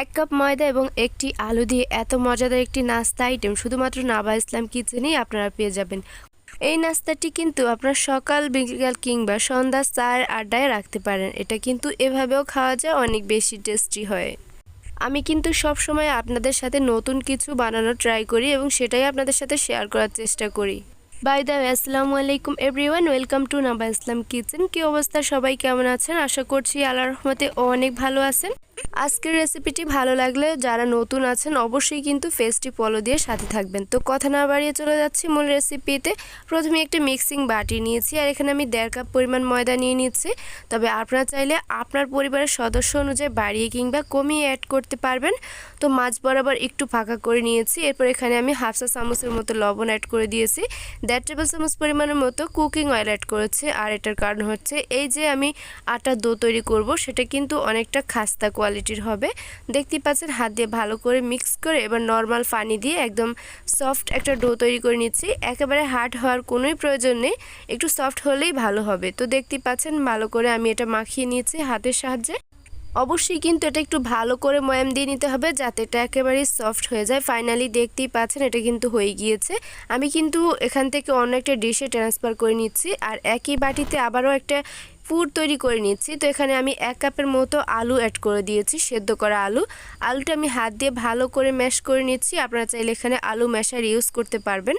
এক কাপ ময়দা এবং একটি আলু দিয়ে এত মজাদার একটি নাস্তা আইটেম শুধুমাত্র নাবা ইসলাম কিচেনেই আপনারা পেয়ে যাবেন। এই নাস্তাটি কিন্তু আপনার সকাল, বিকাল কিংবা সন্ধ্যা চার আড্ডায় রাখতে পারেন। এটা কিন্তু এভাবেও খাওয়া যায়, অনেক বেশি টেস্টি হয়। আমি কিন্তু সব সময় আপনাদের সাথে নতুন কিছু বানানোর ট্রাই করি এবং সেটাই আপনাদের সাথে শেয়ার করার চেষ্টা করি। বাই দ্য আসসালামু আলাইকুম everyone welcome to Naba Islam kitchen. কি অবস্থা? সবাই কেমন আছেন? আশা করছি আল্লাহ রহমতে অনেক ভালো আছেন। আজকের রেসিপিটি ভালো লাগলে যারা নতুন আছেন, অবশ্যই কিন্তু ফেসটি ফলো দিয়ে সাথে থাকবেন। তো কথা না বাড়িয়ে চলে যাচ্ছি মূল রেসিপিতে প্রথমে একটি মিক্সিং বাটি নিয়েছি আর এখানে আমি দেড় কাপ পরিমাণ ময়দা নিয়ে নিচ্ছি। তবে আপনারা চাইলে আপনার পরিবারের সদস্য অনুযায়ী বাড়িয়ে কিংবা কমিয়ে অ্যাড করতে পারবেন। তো মাছ বরাবর একটু ফাঁকা করে নিয়েছি। এরপর এখানে আমি হাফসা চামচের মতো লবণ অ্যাড করে দিয়েছি। দেড় টেবিল চামচ পরিমাণের মতো কুকিং অয়েল অ্যাড করেছি। আর এটার কারণ হচ্ছে এই যে আমি আটা দো তৈরি করব, সেটা কিন্তু অনেকটা খাস্তা কোয়ালিটির হবে। দেখতে পাচ্ছেন, হাত দিয়ে ভালো করে মিক্স করে এবার নর্মাল পানি দিয়ে একদম সফট একটা ডো তৈরি করে নিচ্ছি। একেবারে হার্ড হওয়ার কোনোই প্রয়োজন নেই, একটু সফট হলেই ভালো হবে। তো দেখতে পাচ্ছেন, ভালো করে আমি এটা মাখিয়ে নিয়েছি হাতের সাহায্যে। অবশ্যই কিন্তু এটা একটু ভালো করে ময়াম দিয়ে নিতে হবে যাতে এটা একেবারেই সফট হয়ে যায়। ফাইনালি দেখতেই পাচ্ছেন, এটা কিন্তু হয়ে গিয়েছে। আমি কিন্তু এখান থেকে অন্য একটা ডিশে ট্রান্সফার করে নিচ্ছি। আর একই বাটিতে আবারও একটা পুর তৈরি করে নিচ্ছি তো এখানে আমি এক কাপের মতো আলু অ্যাড করে দিয়েছি, সেদ্ধ করা আলু। আলুটা আমি হাত দিয়ে ভালো করে ম্যাশ করে নিচ্ছি। আপনারা চাইলে এখানে আলু ম্যাশার ইউজ করতে পারবেন।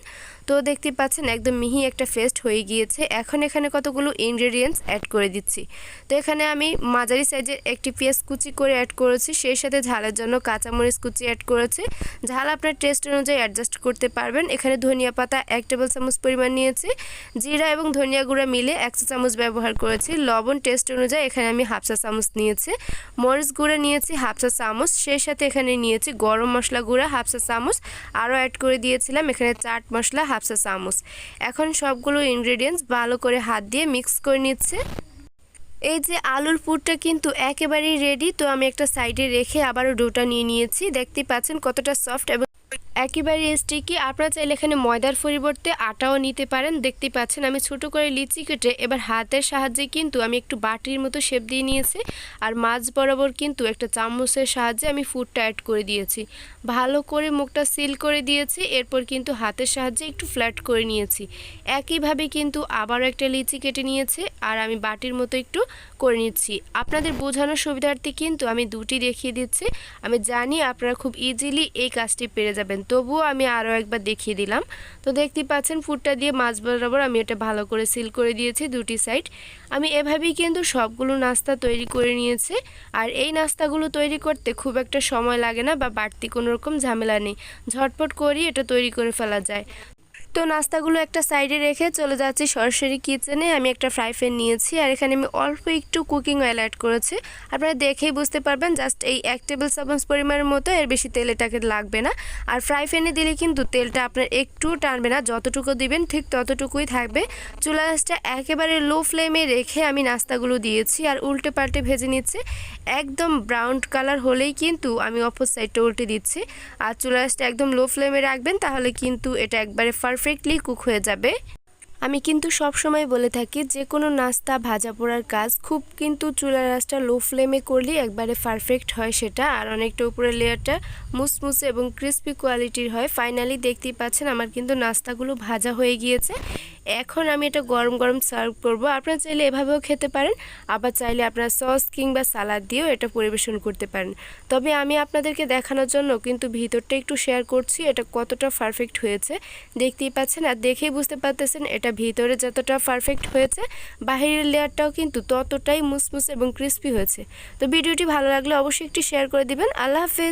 তো দেখতে পাচ্ছেন একদম মিহি একটা ফেস্ট হয়ে গিয়েছে। এখন এখানে কতগুলো ইনগ্রেডিয়েন্টস অ্যাড করে দিচ্ছি। তো এখানে আমি মাঝারি সাইজের একটি পেঁয়াজ কুচি করে অ্যাড করেছি। সেই সাথে ঝালের জন্য কাঁচামরিচ কুচি অ্যাড করেছি। ঝাল আপনার টেস্ট অনুযায়ী অ্যাডজাস্ট করতে পারবেন। এখানে ধনিয়া পাতা এক টেবিল চামচ পরিমাণ নিয়েছি। জিরা এবং ধনিয়া গুঁড়া মিলে এক চা চামচ ব্যবহার করেছি। লবণ টেস্ট অনুযায়ী এখানে আমি হাফ চা চামচ নিয়েছি। মরিচ গুঁড়া নিয়েছি হাফ চা চামচ। সেই সাথে এখানে নিয়েছি গরম মশলা গুঁড়া হাফ চা চামচ। আরও অ্যাড করে দিয়েছিলাম এখানে চাট মশলা হাফ চা চামচ। এখন সবগুলো ইনগ্রেডিয়েন্টস ভালো করে হাত দিয়ে মিক্স করে নিচ্ছে। এই যে আলুর পুরটা কিন্তু একেবারেই রেডি তো আমি একটা সাইডে রেখে আবারও ডোটা নিয়ে নিয়েছি। দেখতে পাচ্ছেন কতটা সফট এবং একেবারে স্টিকি আপনারা চাইলে এখানে ময়দার পরিবর্তে আটাও নিতে পারেন। দেখতে পাচ্ছেন আমি ছোট করে লিচি কেটে এবার হাতের সাহায্যে কিন্তু আমি একটু বাটির মতো শেপ দিয়ে নিয়েছি। আর মাছ বরাবর কিন্তু একটা চামচের সাহায্যে আমি ফুডটা অ্যাড করে দিয়েছি। ভালো করে মুখটা সিল করে দিয়েছি, এরপর কিন্তু হাতের সাহায্যে একটু ফ্ল্যাট করে নিয়েছি। একইভাবে কিন্তু আবারও একটা লিচি কেটে নিয়েছে আর আমি বাটির মতো একটু করে নিচ্ছি। আপনাদের বোঝানোর সুবিধার্থে কিন্তু আমি দুটি দেখিয়ে দিচ্ছি। আমি জানি আপনারা খুব ইজিলি এই কাজটি পেরে যাবেন। তবুও আমি আরও একবার দেখিয়ে দিলাম। তো দেখতে পাচ্ছেন, ফুটটা দিয়ে মাছ বরাবর আমি এটা ভালো করে সিল করে দিয়েছি দুটি সাইড। আমি এভাবেই কিন্তু সবগুলো নাস্তা তৈরি করে নিয়েছি। আর এই নাস্তাগুলো তৈরি করতে খুব একটা সময় লাগে না বা বাড়তি কোনো রকম ঝামেলা নেই। ঝটপট করি এটা তৈরি করে ফেলা যায়। তো নাস্তাগুলো একটা সাইডে রেখে চলে যাচ্ছি সরাসরি কিচেনে। আমি একটা ফ্রাই প্যান নিয়েছি আর এখানে আমি অল্প একটু কুকিং অয়েল অ্যাড করেছি। আপনারা দেখেই বুঝতে পারবেন জাস্ট এই এক টেবিল চামচ পরিমাণের মতো এর বেশি তেল এটাকে লাগবে না। আর ফ্রাই প্যানে দিলে কিন্তু তেলটা আপনার একটু টানবে না, যতটুকু দিবেন ঠিক ততটুকুই থাকবে। চুলা গাছটা একেবারে লো ফ্লেমে রেখে আমি নাস্তাগুলো দিয়েছি আর উল্টে পাল্টে ভেজে নিচ্ছি। একদম ব্রাউন কালার হলেই কিন্তু আমি অপর সাইডটা উল্টে দিচ্ছি। আর চুলা গাছটা একদম লো ফ্লেমে রাখবেন তাহলে কিন্তু এটা একবারে পারফেক্টলি কুক হয়ে যাবে। আমি কিন্তু সব সময় বলে থাকি, যে কোনো নাস্তা, ভাজা পোড়ার কাজ খুব কিন্তু চুলার রাসটা লো ফ্লেমে করলেই একবারে পারফেক্ট হয় সেটা। আর অনেকটা উপরের লেয়ারটা মুসমুসে এবং ক্রিস্পি কোয়ালিটির হয়। ফাইনালি দেখতেই পাচ্ছেন আমার কিন্তু নাস্তাগুলো ভাজা হয়ে গিয়েছে। এখন আমি এটা গরম গরম সার্ভ করব। আপনারা চাইলে এভাবেও খেতে পারেন, আবার চাইলে আপনারা সস কিংবা সালাদ দিয়েও এটা পরিবেশন করতে পারেন। তবে আমি আপনাদেরকে দেখানোর জন্য কিন্তু ভিতরটা একটু শেয়ার করছি, এটা কতটা পারফেক্ট হয়েছে। দেখতেই পাচ্ছেন আর দেখেই বুঝতে পারতেছেন এটা ভিতরে যতটা পারফেক্ট হয়েছে, বাহিরের লেয়ারটাও কিন্তু ততটাই মুসমুস এবং ক্রিস্পি হয়েছে। তো ভিডিওটি ভালো লাগলে অবশ্যই একটি শেয়ার করে দিবেন। আল্লাহ হাফেজ।